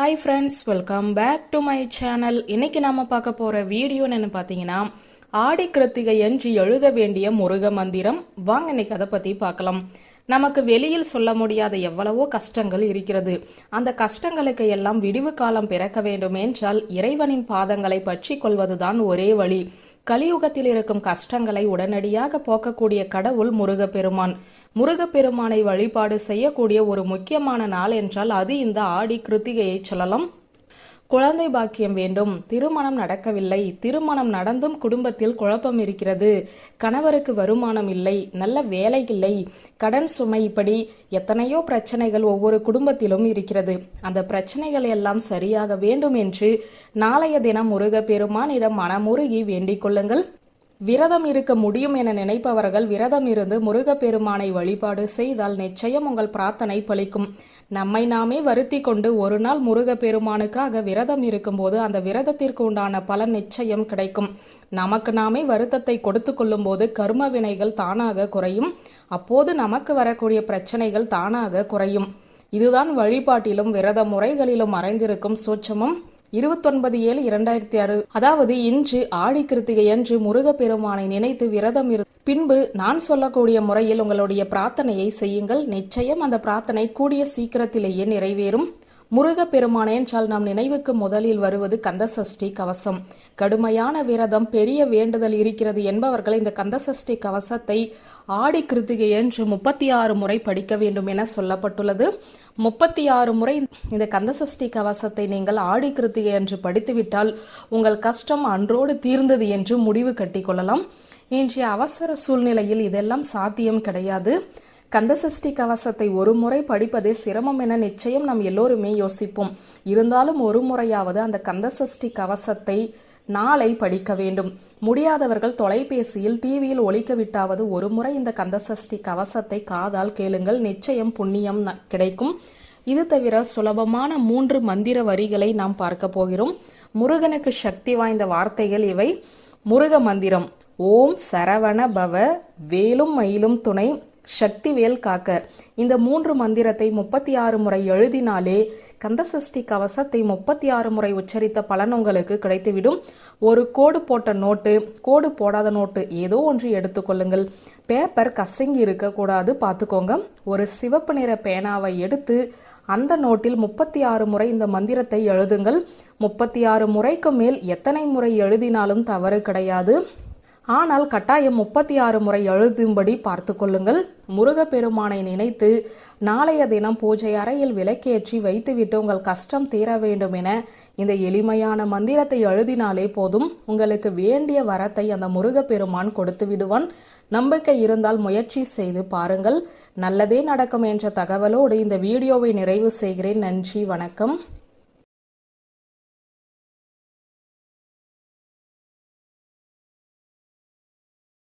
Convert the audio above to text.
Hi friends welcome back to my channel இன்னைக்கு நாம பார்க்க போற வீடியோன்னு பார்த்தீங்கன்னா ஆடி கிருத்திகை என்று எழுத வேண்டிய முருக மந்திரம். வாங்க இன்னைக்கு அதை பத்தி பார்க்கலாம். நமக்கு வெளியில் சொல்ல முடியாத எவ்வளவோ கஷ்டங்கள் இருக்கிறது. அந்த கஷ்டங்களுக்கு எல்லாம் விடிவு காலம் பிறக்க வேண்டும் என்றால் இறைவனின் பாதங்களை பற்றி கொள்வதுதான் ஒரே வழி. கலியுகத்தில் இருக்கும் கஷ்டங்களை உடனடியாக போக்கக்கூடிய கடவுள் முருகப்பெருமான். முருகப்பெருமானை வழிபாடு செய்யக்கூடிய ஒரு முக்கியமான நாள் என்றால் அது இந்த ஆடி கிருத்திகையை சொல்லலாம். குழந்தை பாக்கியம் வேண்டும். திருமணம் நடக்கவில்லை. திருமணம் நடந்தும் குடும்பத்தில் குழப்பம் இருக்கிறது. கணவருக்கு வருமானம் இல்லை. நல்ல வேலை இல்லை. கடன் சுமை இப்படி எத்தனையோ பிரச்சனைகள் ஒவ்வொரு குடும்பத்திலும் இருக்கிறது. அந்த பிரச்சனைகள் எல்லாம் சரியாக வேண்டும் என்று நாளைய தினம் முருக பெருமானிடம் மனமுருகி வேண்டிக் கொள்ளுங்கள். விரதம் இருக்க முடியும் என நினைப்பவர்கள் விரதம் இருந்து முருகப்பெருமானை வழிபாடு செய்தால் நிச்சயம் உங்கள் பிரார்த்தனை பலிக்கும். நம்மை நாமே வருத்தி கொண்டு ஒரு நாள் முருகப்பெருமானுக்காக விரதம் இருக்கும்போது அந்த விரதத்திற்கு உண்டான பலன் நிச்சயம் கிடைக்கும். நமக்கு நாமே வருத்தத்தை கொடுத்து கொள்ளும் போது கர்ம வினைகள் தானாக குறையும். அப்போது நமக்கு வரக்கூடிய பிரச்சனைகள் தானாக குறையும். இதுதான் வழிபாட்டிலும் விரத முறைகளிலும் மறைந்திருக்கும் சூட்சமும். இருபத்தொன்பது ஏழு இரண்டாயிரத்தி ஆறு. அதாவது இன்று ஆடி கிருத்திகை அன்று முருகப்பெருமானை நினைத்து விரதம் இரு பின்பு நான் சொல்லக்கூடிய முறையில் உங்களுடைய பிரார்த்தனையை செய்யுங்கள். நிச்சயம் அந்த பிரார்த்தனை கூடிய சீக்கிரத்திலேயே நிறைவேறும். முருகப்பெருமானே என்றால் நாம் நினைவுக்கு முதலில் வருவது கந்தசஷ்டி கவசம். கடுமையான விரதம் பெரிய வேண்டுதல் இருக்கிறது என்பவர்கள் இந்த கந்தசஷ்டி கவசத்தை ஆடி கிருத்திகை என்று முப்பத்தி ஆறு முறை படிக்க வேண்டும் என சொல்லப்பட்டுள்ளது. முப்பத்தி ஆறு முறை இந்த கந்தசஷ்டி கவசத்தை நீங்கள் ஆடி கிருத்திகை என்று படித்துவிட்டால் உங்கள் கஷ்டம் அன்றோடு தீர்ந்தது என்று முடிவு கட்டிக்கொள்ளலாம் இன்றைய அவசர சூழ்நிலையில் இதெல்லாம் சாத்தியம் கிடையாது. கந்தசஷ்டி கவசத்தை ஒரு முறை படிப்பதே சிரமம் என நிச்சயம் நாம் எல்லோருமே யோசிப்போம். இருந்தாலும் ஒரு முறையாவது அந்த கந்தசஷ்டி கவசத்தை நாளை படிக்க வேண்டும். முடியாதவர்கள் தொலைபேசியில் டிவியில் ஒழிக்க விட்டாவது ஒரு முறை இந்த கந்தசஷ்டி கவசத்தை காதால் கேளுங்கள். நிச்சயம் புண்ணியம் கிடைக்கும். இது தவிர சுலபமான மூன்று மந்திர வரிகளை நாம் பார்க்க போகிறோம். முருகனுக்கு சக்தி வாய்ந்த வார்த்தைகள் இவை. முருக மந்திரம் ஓம் சரவண பவ வேலும் மயிலும் துணை. சக்திவேல் காக்க. இந்த மூன்று மந்திரத்தை முப்பத்தி ஆறு முறை எழுதினாலே கந்தசஷ்டி கவசத்தை முப்பத்தி ஆறு முறை உச்சரித்த பலன் உங்களுக்கு கிடைத்துவிடும். ஒரு கோடு போட்ட நோட்டு கோடு போடாத நோட்டு ஏதோ ஒன்று எடுத்துக்கொள்ளுங்கள் பேப்பர் கசங்கி இருக்கக்கூடாது பார்த்துக்கோங்க. ஒரு சிவப்பு நிற பேனாவை எடுத்து அந்த நோட்டில் முப்பத்தி ஆறு முறை இந்த மந்திரத்தை எழுதுங்கள். முப்பத்தி ஆறு முறைக்கு மேல் எத்தனை முறை எழுதினாலும் தவறு கிடையாது. ஆனால் கட்டாயம் முப்பத்தி ஆறு முறை எழுதும்படி பார்த்து கொள்ளுங்கள். முருகப்பெருமானை நினைத்து நாளைய தினம் பூஜை அறையில் விளக்கேற்றி வைத்துவிட்டு உங்கள் கஷ்டம் தீர வேண்டும் என இந்த எளிமையான மந்திரத்தை எழுதினாலே போதும். உங்களுக்கு வேண்டிய வரத்தை அந்த முருகப்பெருமான் கொடுத்து விடுவான். நம்பிக்கை இருந்தால் முயற்சி செய்து பாருங்கள். நல்லதே நடக்கும் என்ற தகவலோடு இந்த வீடியோவை நிறைவு செய்கிறேன். நன்றி வணக்கம்.